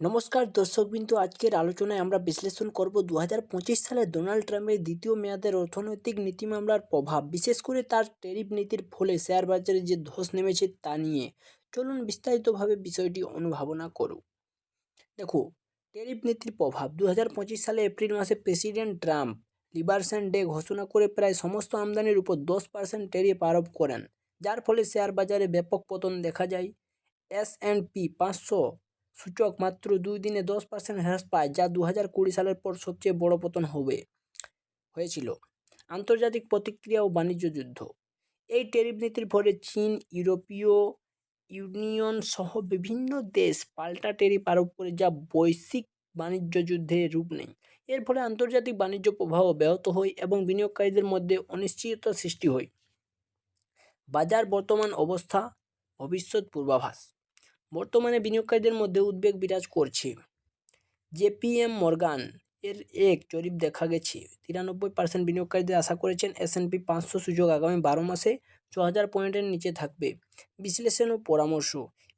নমস্কার, দর্শকবিন্দু, আজকের আলোচনায় আমরা বিশ্লেষণ করব দু হাজার পঁচিশ সালে ডোনাল্ড ট্রাম্পের দ্বিতীয় মেয়াদের অর্থনৈতিক নীতি মামলার প্রভাব, বিশেষ করে তার ট্যারিফ নীতির ফলে শেয়ার বাজারে যে ধস নেমেছে তা নিয়ে। চলুন বিস্তারিতভাবে বিষয়টি অনুভাবনা করুক। দেখো ট্যারিফ নীতির প্রভাব দু হাজার পঁচিশ সালে এপ্রিল মাসে প্রেসিডেন্ট ট্রাম্প লিবারেশন ডে ঘোষণা করে প্রায় সমস্ত আমদানির উপর দশ পার্সেন্ট ট্যারিফ আরোপ করেন, যার ফলে শেয়ার বাজারে ব্যাপক পতন দেখা যায়। এস অ্যান্ড পি পাঁচশো সূচক মাত্র দুই দিনে দশ পার্সেন্ট হ্রাস পায়, যা দু হাজার কুড়ি সালের পর সবচেয়ে বড় পতন হবে, হয়েছিল। আন্তর্জাতিক প্রতিক্রিয়া ও বাণিজ্য যুদ্ধ। এই ট্যারিফ নীতির ফলে চীন, ইউরোপীয় ইউনিয়ন সহ বিভিন্ন দেশ পাল্টা ট্যারিফ আরোপ করে, যা বৈশ্বিক বাণিজ্য যুদ্ধে রূপ নেয়। এর ফলে আন্তর্জাতিক বাণিজ্য প্রবাহ ব্যাহত হয় এবং বিনিয়োগকারীদের মধ্যে অনিশ্চয়তা সৃষ্টি হয়। বাজার বর্তমান অবস্থা, ভবিষ্যৎ পূর্বাভাস। বর্তমানে বিনিয়োগকারীদের মধ্যে উদ্বেগ বিরাজ করছে। জেপিএম মর্গান এর এক জরিপ দেখা গেছে। তিরানব্বই পার্সেন্ট বিনিয়োগকারীদের আশা করেছেন এস এন পি পাঁচশো সূচক আগামী বারো মাসে ছ হাজার পয়েন্টের নিচে থাকবে। বিশ্লেষণ ও পরামর্শ।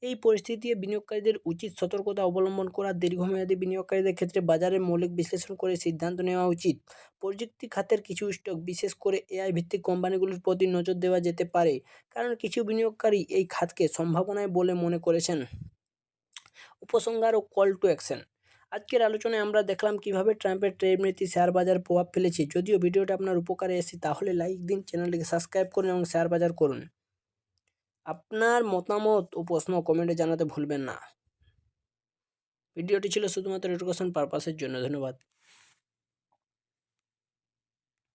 এই পরিস্থিতি বিনিয়োগকারীদের উচিত সতর্কতা অবলম্বন করা, দীর্ঘমেয়াদী বিনিয়োগকারীদের ক্ষেত্রে বাজারের মৌলিক বিশ্লেষণ করে সিদ্ধান্ত নেওয়া উচিত। প্রযুক্তি খাতের কিছু স্টক, বিশেষ করে এআই ভিত্তিক কোম্পানিগুলির প্রতি নজর দেওয়া যেতে পারে, কারণ কিছু বিনিয়োগকারী এই খাতকে সম্ভাবনায় বলে মনে করেছেন। উপসংহার ও কল টু অ্যাকশন আজকের আলোচনায় আমরা দেখলাম কীভাবে ট্রাম্পের ট্রেড নীতি শেয়ার বাজার প্রভাব ফেলেছে। যদিও ভিডিওটা আপনার উপকারে এসে তাহলে লাইক দিন, চ্যানেলটিকে সাবস্ক্রাইব করুন এবং শেয়ার বাজার করুন। আপনার মতামত ও প্রশ্ন কমেন্টে জানাতে ভুলবেন না। ভিডিওটি ছিল শুধুমাত্র এডুকেশন পারপাসের জন্য। ধন্যবাদ।